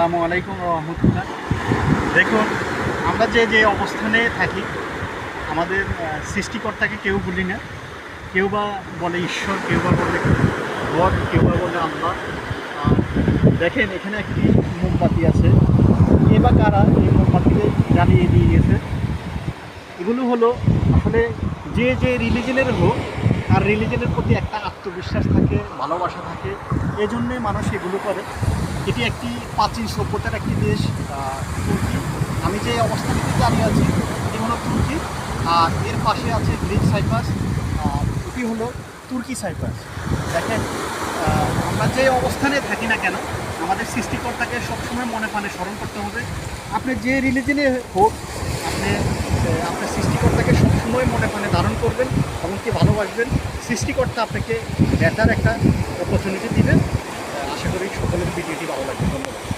আসসালামু আলাইকুম রহমতুল্লাহ। দেখুন, আমরা যে যে অবস্থানে থাকি, আমাদের সৃষ্টিকর্তাকে কেউ বলি না। কেউ বা বলে ঈশ্বর, কেউ বা বলে গড, কেউ বা বলে আর দেখেন, এখানে একটি মোমবাতি আছে। কে বা কারা এই মোমবাতিকে জ্বালিয়ে দিয়ে গেছে? এগুলো হলো আসলে যে যে রিলিজনের হোক আর রিলিজনের প্রতি একটা আত্মবিশ্বাস থাকে, ভালোবাসা থাকে। এই জন্যে মানুষ এগুলো করে। এটি একটি প্রাচীন সভ্যতার একটি দেশ তুর্কি। আমি যে অবস্থানটিতে দাঁড়িয়ে আছি, এটি হলো তুর্কি। আর এর পাশে আছে গ্রিক সাইপ্রাস এটি হলো তুর্কি সাইপ্রাস। দেখেন আমরা যে অবস্থানে থাকি না কেন, আমাদের সৃষ্টিকর্তাকে সবসময় মনে প্রাণে স্মরণ করতে হবে। আপনি যে রিলিজনে হোক, আপনি আপনার সৃষ্টিকর্তাকে সবসময় মনে প্রাণে ধারণ করবেন, এমনকি ভালোবাসবেন। সৃষ্টিকর্তা আপনাকে বেটার একটা অপরচুনিটি দিবেন। আশা করি সকলের ভিডিওটি ভালো লাগবে। ধন্যবাদ।